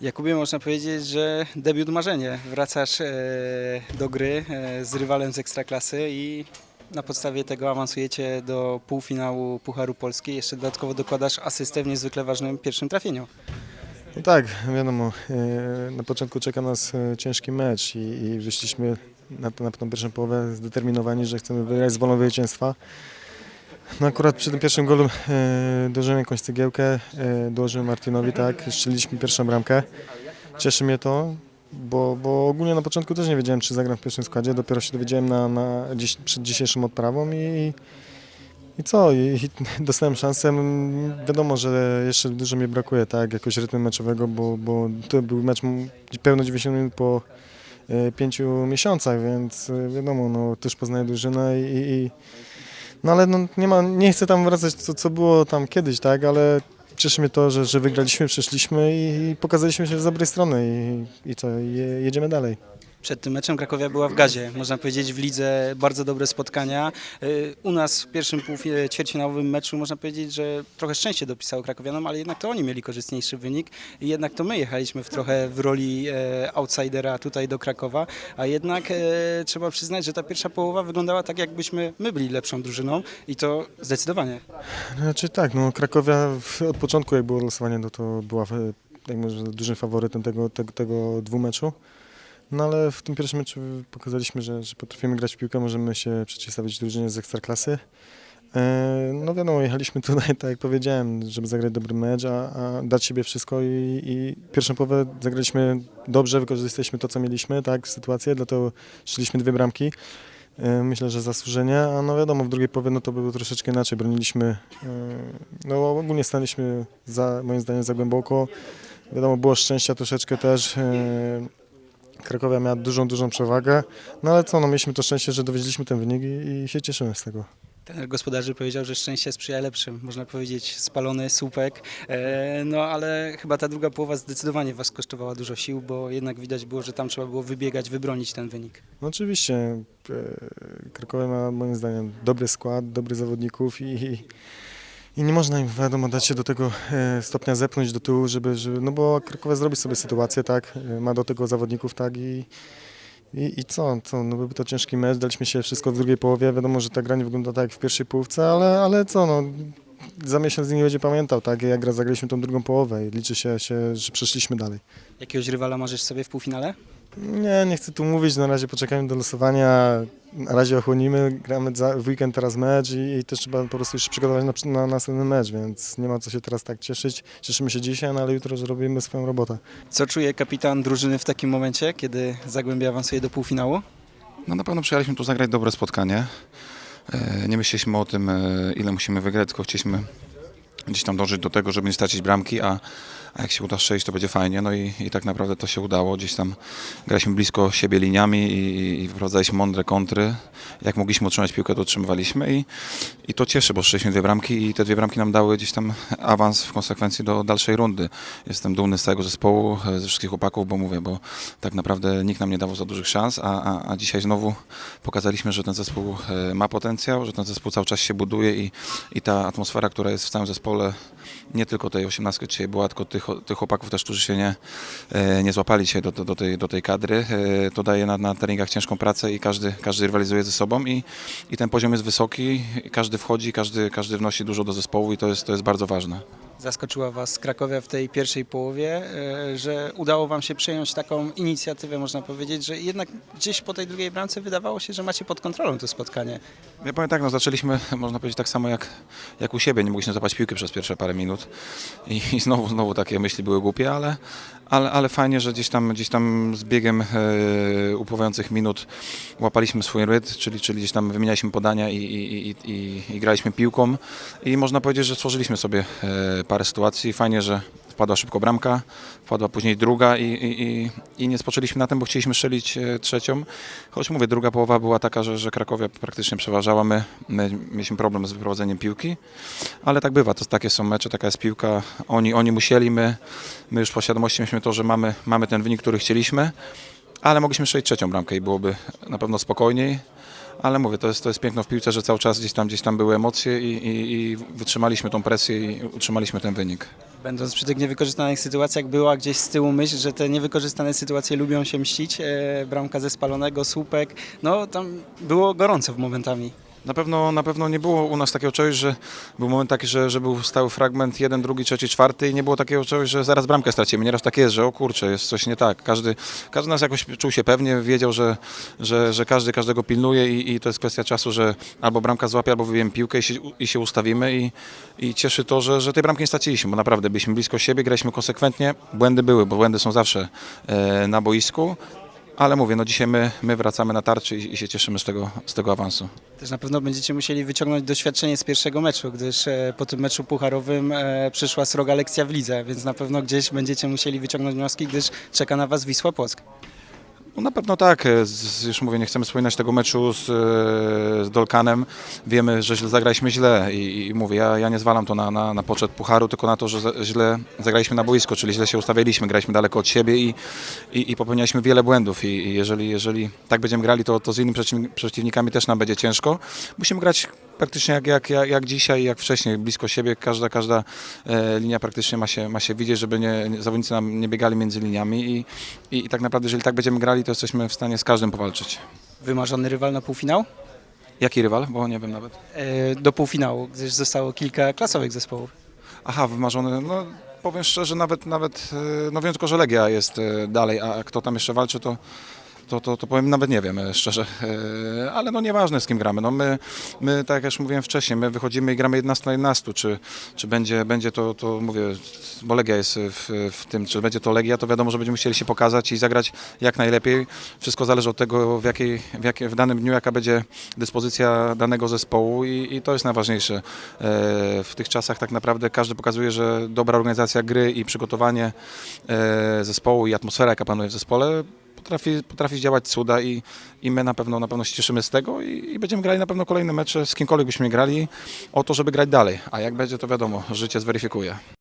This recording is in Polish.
Jakubie, można powiedzieć, że debiut marzenie. Wracasz e, do gry e, z rywalem z Ekstraklasy i na podstawie tego awansujecie do półfinału Pucharu Polski. Jeszcze dodatkowo dokładasz asystę w niezwykle ważnym pierwszym trafieniu. No tak, wiadomo, e, na początku czeka nas ciężki mecz i, i wyszliśmy na, na pierwszą połowę zdeterminowani, że chcemy wygrać z wolą zwycięstwa. No akurat przy tym pierwszym golu e, dołożyłem jakąś cegiełkę, e, dołożyłem Martinowi, tak, strzeliliśmy pierwszą bramkę. Cieszy mnie to, bo, bo ogólnie na początku też nie wiedziałem, czy zagram w pierwszym składzie, dopiero się dowiedziałem na, na, dziś, przed dzisiejszą odprawą i, i co? I, I dostałem szansę. Wiadomo, że jeszcze dużo mi brakuje, tak, jakoś rytmu meczowego, bo, bo to był mecz pełno 90 minut po e, pięciu miesiącach, więc e, wiadomo, no, też poznaję drużynę i, i no ale no, nie, ma, nie chcę tam wracać, co, co było tam kiedyś, tak, ale cieszy mnie to, że, że wygraliśmy, przeszliśmy i, i pokazaliśmy się z dobrej strony i, i co, je, jedziemy dalej. Przed tym meczem Krakowia była w gazie, można powiedzieć w lidze bardzo dobre spotkania. Y, U nas w pierwszym ćwierćfinałowym meczu można powiedzieć, że trochę szczęście dopisało Krakowianom, ale jednak to oni mieli korzystniejszy wynik i jednak to my jechaliśmy w trochę w roli e, outsidera tutaj do Krakowa, a jednak e, trzeba przyznać, że ta pierwsza połowa wyglądała tak jakbyśmy my byli lepszą drużyną i to zdecydowanie. Znaczy tak, no Krakowia od początku jak było losowanie, no to była e, jak może dużym faworytem tego, tego, tego dwumeczu. No ale w tym pierwszym meczu pokazaliśmy, że, że potrafimy grać w piłkę, możemy się przeciwstawić drużynie z ekstraklasy. E, No wiadomo, jechaliśmy tutaj, tak jak powiedziałem, żeby zagrać dobry mecz, a, a dać siebie wszystko i, i pierwszą połowę zagraliśmy dobrze, wykorzystaliśmy to, co mieliśmy, tak, sytuację, dlatego szliśmy dwie bramki. E, Myślę, że zasłużenie, a no wiadomo, w drugiej połowie no to było troszeczkę inaczej. Broniliśmy, e, no ogólnie staliśmy za, moim zdaniem za głęboko. Wiadomo, było szczęścia troszeczkę też. Krakowia miała dużą, dużą przewagę, no ale co, no mieliśmy to szczęście, że dowieźliśmy ten wynik i, i się cieszymy z tego. Ten gospodarzy powiedział, że szczęście sprzyja lepszym, można powiedzieć spalony słupek, e, no ale chyba ta druga połowa zdecydowanie Was kosztowała dużo sił, bo jednak widać było, że tam trzeba było wybiegać, wybronić ten wynik. No oczywiście, e, ma moim zdaniem dobry skład, dobrych zawodników i, i, i nie można im wiadomo dać się do tego e, stopnia zepchnąć do tyłu, żeby, żeby no bo Krakowia zrobi sobie sytuację, tak, e, ma do tego zawodników, tak? I i, I co, co, no był to ciężki mecz, daliśmy się wszystko w drugiej połowie, wiadomo, że ta gra nie wygląda tak jak w pierwszej połówce, ale, ale co, no za miesiąc nie będzie pamiętał, tak, jak gra zagraliśmy tą drugą połowę i liczy się, się że przeszliśmy dalej. Jakiegoś rywala marzysz sobie w półfinale? Nie, nie chcę tu mówić, na razie poczekajmy do losowania, na razie ochłonimy, gramy za, w weekend teraz mecz i, i też trzeba po prostu już się przygotować na, na następny mecz, więc nie ma co się teraz tak cieszyć. Cieszymy się dzisiaj, no ale jutro zrobimy swoją robotę. Co czuje kapitan drużyny w takim momencie, kiedy Zagłębie awansuje do półfinału? No na pewno przyjechaliśmy tu zagrać dobre spotkanie. E, Nie myśleliśmy o tym, e, ile musimy wygrać, tylko chcieliśmy gdzieś tam dążyć do tego, żeby nie stracić bramki, a, a jak się uda strzelić, to będzie fajnie. No i, i tak naprawdę to się udało. Gdzieś tam graliśmy blisko siebie liniami i, i wprowadzaliśmy mądre kontry. Jak mogliśmy utrzymać piłkę, to utrzymywaliśmy i, i to cieszy, bo strzeliśmy dwie bramki i te dwie bramki nam dały gdzieś tam awans w konsekwencji do dalszej rundy. Jestem dumny z tego zespołu, e, ze wszystkich chłopaków, bo mówię, bo tak naprawdę nikt nam nie dawał za dużych szans, a, a, a dzisiaj znowu pokazaliśmy, że ten zespół e, ma potencjał, że ten zespół cały czas się buduje i, i ta atmosfera, która jest w całym zespole, nie tylko tej 18 dzisiaj była, tylko tych, tych chłopaków też, którzy się nie, e, nie złapali dzisiaj do, do, tej, do tej kadry, e, to daje na, na treningach ciężką pracę i każdy, każdy rywalizuje ze sobą i, i ten poziom jest wysoki, każdy wchodzi, każdy, każdy wnosi dużo do zespołu i to jest, to jest bardzo ważne. Zaskoczyła Was Krakowia w tej pierwszej połowie, e, że udało Wam się przejąć taką inicjatywę, można powiedzieć, że jednak gdzieś po tej drugiej bramce wydawało się, że macie pod kontrolą to spotkanie. Ja powiem tak, no zaczęliśmy, można powiedzieć, tak samo jak, jak u siebie. Nie mogliśmy zapać piłki przez pierwsze parę minut i, i znowu, znowu takie myśli były głupie, ale, ale, ale fajnie, że gdzieś tam, gdzieś tam z biegiem e, upływających minut łapaliśmy swój rytm, czyli, czyli gdzieś tam wymienialiśmy podania i, i, i, i, i graliśmy piłką i można powiedzieć, że stworzyliśmy sobie e, parę sytuacji. Fajnie, że wpadła szybko bramka, wpadła później druga i, i, i, nie spoczęliśmy na tym, bo chcieliśmy strzelić e, trzecią. Choć mówię, druga połowa była taka, że, że Krakowia praktycznie przeważała. My, my mieliśmy problem z wyprowadzeniem piłki, ale tak bywa, to takie są mecze, taka jest piłka. Oni, oni musieli, my, my już po świadomości mieliśmy to, że mamy, mamy ten wynik, który chcieliśmy, ale mogliśmy strzelić trzecią bramkę i byłoby na pewno spokojniej. Ale mówię, to jest, to jest piękno w piłce, że cały czas gdzieś tam, gdzieś tam były emocje i, i, i wytrzymaliśmy tą presję i utrzymaliśmy ten wynik. Będąc przy tych niewykorzystanych sytuacjach, była gdzieś z tyłu myśl, że te niewykorzystane sytuacje lubią się mścić. E, bramka ze spalonego, słupek. No tam było gorąco w momentami. Na pewno, na pewno nie było u nas takiego czegoś, że był moment taki, że, że był stały fragment jeden, drugi, trzeci, czwarty i nie było takiego czegoś, że zaraz bramkę stracimy. Nieraz tak jest, że o kurczę, jest coś nie tak. Każdy, każdy nas jakoś czuł się pewnie, wiedział, że, że, że każdy każdego pilnuje i, i to jest kwestia czasu, że albo bramka złapie, albo wybijemy piłkę i się, i się ustawimy i, i cieszy to, że, że tej bramki nie straciliśmy, bo naprawdę byliśmy blisko siebie, graliśmy konsekwentnie. Błędy były, bo błędy są zawsze e, na boisku. Ale mówię, no dzisiaj my, my wracamy na tarczy i, i się cieszymy z tego, z tego awansu. Też na pewno będziecie musieli wyciągnąć doświadczenie z pierwszego meczu, gdyż e, po tym meczu pucharowym e, przyszła sroga lekcja w lidze, więc na pewno gdzieś będziecie musieli wyciągnąć wnioski, gdyż czeka na Was Wisła Płock. No na pewno tak. E, Z, już mówię, nie chcemy wspominać tego meczu z, e, z Dolkanem. Wiemy, że źle zagraliśmy źle i, i mówię, ja, ja nie zwalam to na, na, na poczet pucharu, tylko na to, że źle zagraliśmy na boisko, czyli źle się ustawialiśmy, graliśmy daleko od siebie i, i, i popełnialiśmy wiele błędów i, i jeżeli, jeżeli tak będziemy grali, to, to z innymi przeciwni- przeciwnikami też nam będzie ciężko. Musimy grać praktycznie jak, jak, jak, jak dzisiaj, jak wcześniej, blisko siebie. Każda, każda e, linia praktycznie ma się, ma się widzieć, żeby nie, nie, zawodnicy nam nie biegali między liniami i, i, i tak naprawdę, jeżeli tak będziemy grali, to jesteśmy w stanie z każdym powalczyć. Wymarzony rywal na półfinał? Jaki rywal? Bo nie wiem nawet. E, do półfinału, gdyż zostało kilka klasowych zespołów. Aha, wymarzony. No, powiem szczerze, nawet, nawet e, no wiem tylko, że Legia jest e, dalej, a kto tam jeszcze walczy, to, to, to, to powiem, nawet nie wiem e, szczerze. E, Ale no nieważne z kim gramy. No, my, my, tak jak już mówiłem wcześniej, my wychodzimy i gramy 11 na 11. Czy, czy będzie, będzie to, to, mówię, bo Legia jest w, w tym, czy będzie to Legia, to wiadomo, że będziemy chcieli się pokazać i zagrać jak najlepiej. Wszystko zależy od tego, w, jakiej, w, jakiej, w danym dniu, jaka będzie dyspozycja danego zespołu i, i to jest najważniejsze. E, W tych czasach tak naprawdę każdy pokazuje, że dobra organizacja gry i przygotowanie zespołu i atmosfera, jaka panuje w zespole, potrafi, potrafi działać cuda i, i my na pewno, na pewno się cieszymy z tego i, i będziemy grali na pewno kolejne mecze z kimkolwiek byśmy grali o to, żeby grać dalej. A jak będzie, to wiadomo, życie zweryfikuje.